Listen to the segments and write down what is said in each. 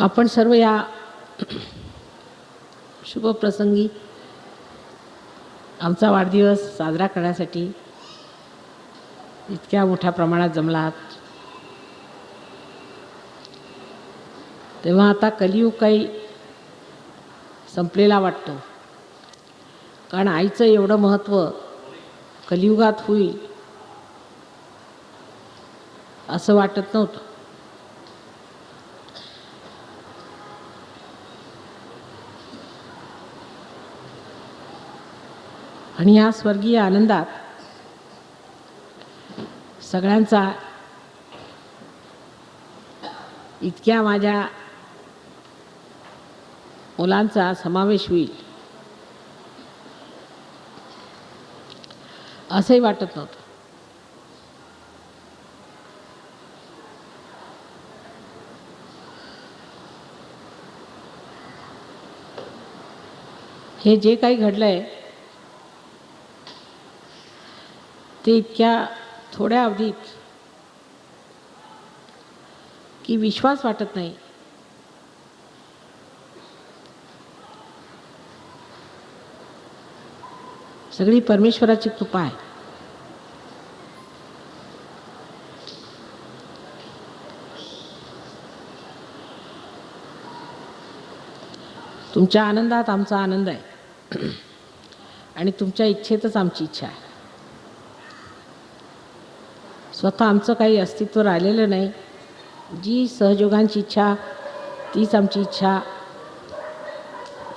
आपण सर्व या शुभप्रसंगी आमचा वाढदिवस साजरा करण्यासाठी इतक्या मोठ्या प्रमाणात जमला. आहात तेव्हा आता कलियुग काही संपलेला वाटतो. कारण आईचं एवढं महत्त्व कलियुगात होईल असं वाटत नव्हतं. आणि या स्वर्गीय आनंदात सगळ्यांचा इतक्या माझ्या मुलांचा समावेश होईल असंही वाटत नव्हतं. हे जे काही घडलं आहे ते इतक्या थोड्या अवधीत की विश्वास वाटत नाही. सगळी परमेश्वराची कृपा आहे. तुमच्या आनंदात आमचा आनंद आहे. आणि तुमच्या इच्छेतच आमची इच्छा आहे. स्वतः आमचं काही अस्तित्व राहिलेलं नाही. जी सहयोगांची इच्छा तीच आमची इच्छा.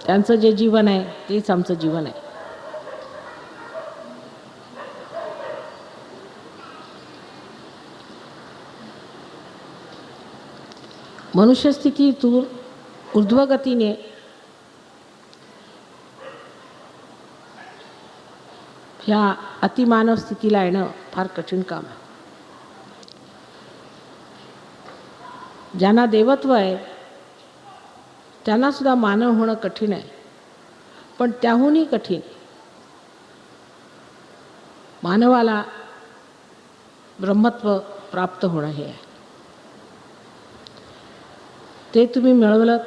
त्यांचं जे जीवन आहे तेच आमचं जीवन आहे. मनुष्यस्थितीतून ऊर्ध्वगतीने ह्या अतिमानव स्थितीला येणं फार कठीण काम आहे. ज्यांना देवत्व आहे त्यांनासुद्धा मानव होणं कठीण आहे. पण त्याहूनही कठीण. मानवाला ब्रह्मत्व प्राप्त होणं हे आहे. ते तुम्ही मिळवलं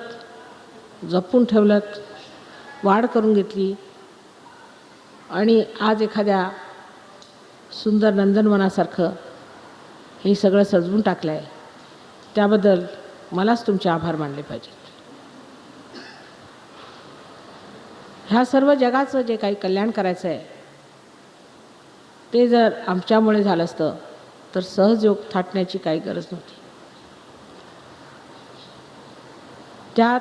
जपून ठेवलं वाढ करून घेतली आणि आज एखाद्या सुंदर नंदनवनासारखं हे सगळं सजवून टाकलं आहे त्याबद्दल मलाच तुमचे आभार मानले पाहिजेत. ह्या सर्व जगाचं जे काही कल्याण करायचं आहे ते जर आमच्यामुळे झालं असतं तर सहजयोग थाटण्याची काही गरज नव्हती. त्यात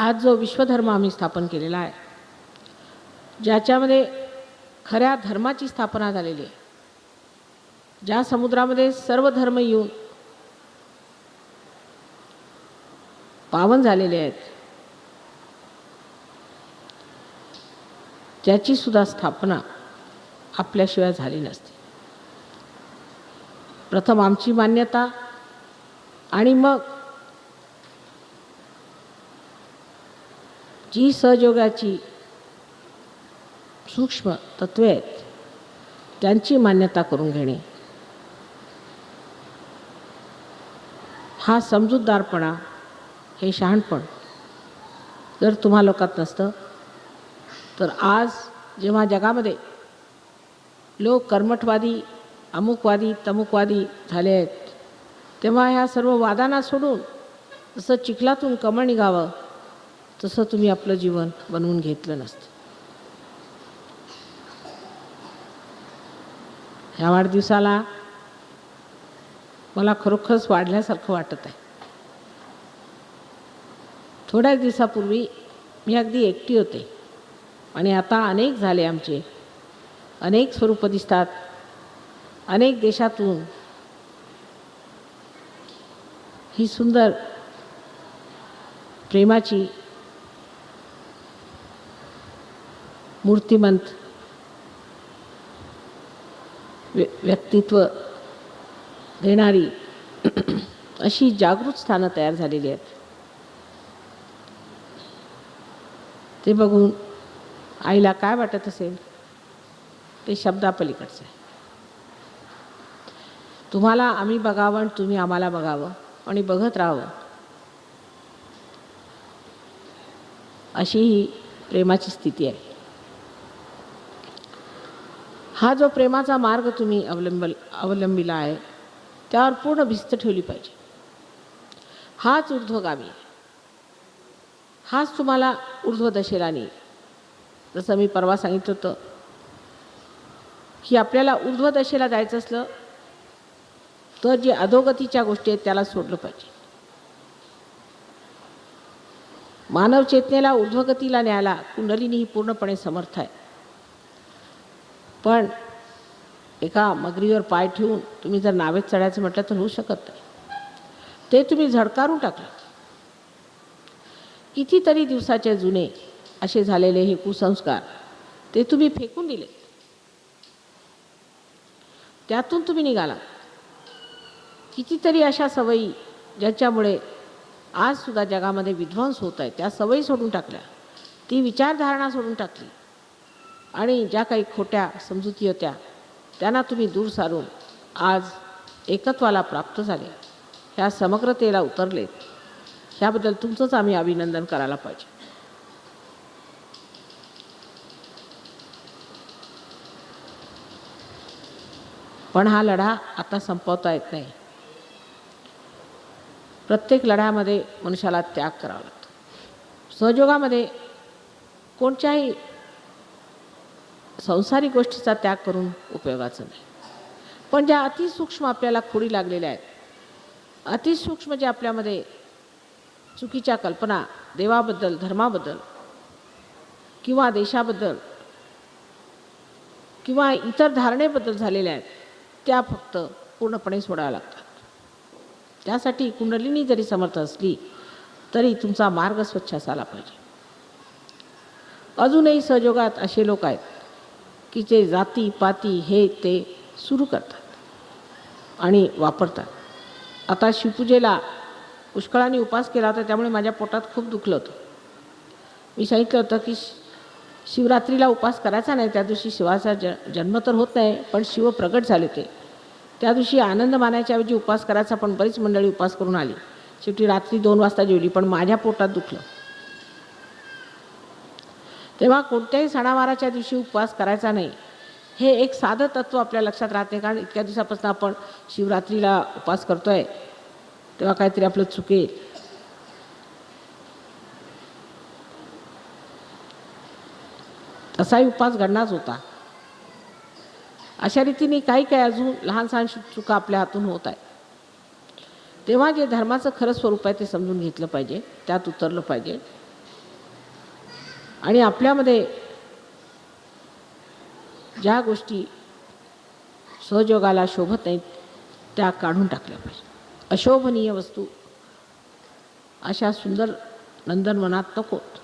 आज जो विश्वधर्म आम्ही स्थापन केलेला आहे ज्याच्यामध्ये खऱ्या धर्माची स्थापना झालेली आहे ज्या समुद्रामध्ये सर्व धर्म येऊन पावन झालेले आहेत त्याची सुद्धा स्थापना आपल्याशिवाय झाली नसते. प्रथम आमची मान्यता आणि मग जी सहयोगाची सूक्ष्म तत्वे आहेत त्यांची मान्यता करून घेणे. हा समजूतदारपणा हे शहाणपण. जर तुम्हा लोकात नसतं तर आज जेव्हा जगामध्ये लोक कर्मठवादी अमुकवादी तमुकवादी झाले आहेत तेव्हा ह्या सर्व वादांना सोडून जसं चिखलातून कमळ निघावं तसं तुम्ही आपलं जीवन बनवून घेतलं नसतं. ह्या वाढदिवसाला मला खरोखरच वाढल्यासारखं वाटत आहे. थोड्याच दिवसापूर्वी मी अगदी एकटी होते आणि आता अनेक झाले आमचे. अनेक स्वरूप दिसतात. अनेक देशातून ही सुंदर प्रेमाची मूर्तिमंत व्य व्यक्तित्व देणारी. अशी जागृत स्थानं तयार झालेली आहेत. ते बघून आईला काय वाटत असेल? ते शब्दापलीकडचं. आहे तुम्हाला आम्ही बघावं आणि तुम्ही आम्हाला बघावं आणि बघत राहावं. अशी ही प्रेमाची स्थिती आहे. हा जो प्रेमाचा मार्ग तुम्ही अवलंब अवलंबिला आहे त्यावर पूर्ण भिस्त ठेवली पाहिजे. हाच ऊर्ध्वगामी आहे. हाच तुम्हाला ऊर्ध्वदशेला नेईल. जसं मी परवा सांगितलं होतं की आपल्याला ऊर्ध्वदशेला जायचं असलं तर जे अधोगतीच्या गोष्टी आहेत त्याला सोडलं पाहिजे. मानव चेतनेला ऊर्ध्वगतीला न्यायला कुंडलिनी ही पूर्णपणे समर्थ आहे. पण एका मगरीवर पाय ठेवून तुम्ही जर नावेत चढायचं म्हटलं तर होऊ शकत नाही. ते तुम्ही झडकारून टाकलं. कितीतरी दिवसाचे जुने असे झालेले हे कुसंस्कार ते तुम्ही फेकून दिले. त्यातून तुम्ही निघाला. कितीतरी अशा सवयी ज्याच्यामुळे आज सुद्धा जगामध्ये विध्वंस होत आहे त्या सवयी सोडून टाकल्या. ती विचारधारणा सोडून टाकली. आणि ज्या काही खोट्या समजुती होत्या त्यांना तुम्ही दूर सारून आज एकत्वाला प्राप्त झाले. ह्या समग्रतेला उतरलेत. ह्याबद्दल तुमचंच आम्ही अभिनंदन करायला पाहिजे. पण हा लढा आता संपवता येत नाही. प्रत्येक लढ्यामध्ये मनुष्याला त्याग करावा लागतो. सहयोगामध्ये कोणत्याही संसारिक गोष्टीचा त्याग करून उपयोगाचं नाही. पण ज्या अतिसूक्ष्म आपल्याला खोडी लागलेल्या आहेत अतिसूक्ष्म जे आपल्यामध्ये चुकीच्या कल्पना देवाबद्दल धर्माबद्दल किंवा देशाबद्दल किंवा इतर धारणेबद्दल झालेल्या आहेत त्या फक्त पूर्णपणे सोडाव्या लागतात. त्यासाठी कुंडलिनी जरी समर्थ असली तरी तुमचा मार्ग स्वच्छ असायला पाहिजे. अजूनही सहयोगात असे लोक आहेत की जे जाती पाती हे ते सुरू करतात आणि वापरतात. आता शिवपूजेला पुष्कळाने उपास केला होता त्यामुळे माझ्या पोटात खूप दुखलं होतं. मी सांगितलं होतं की शि- शिवरात्रीला उपास करायचा नाही त्या दिवशी शिवाचा ज जन्म तर होत नाही पण शिव प्रगट झाले ते त्या दिवशी आनंद मानायच्या ऐवजी उपवास करायचा पण बरीच मंडळी उपास करून आली. शेवटी रात्री दोन वाजता जेवली पण माझ्या पोटात दुखलं. तेव्हा कोणत्याही सणावाराच्या दिवशी उपवास करायचा नाही. हे एक साधं तत्त्व आपल्या लक्षात राहते कारण इतक्या दिवसापासून आपण शिवरात्रीला उपवास करतोय. तेव्हा काहीतरी आपलं चुकेल. तसाही उपवास घडणाच होता. अशा रीतीने काही काही अजून लहान सहान चुका आपल्या हातून होत आहे तेव्हा जे धर्माचं खरं स्वरूप आहे ते समजून घेतलं पाहिजे त्यात उतरलं पाहिजे. आणि आपल्यामध्ये ज्या गोष्टी सहयोगाला शोभत नाहीत त्या काढून टाकल्या पाहिजे. अशोभनीय वस्तू अशा सुंदर नंदनवनात नकोत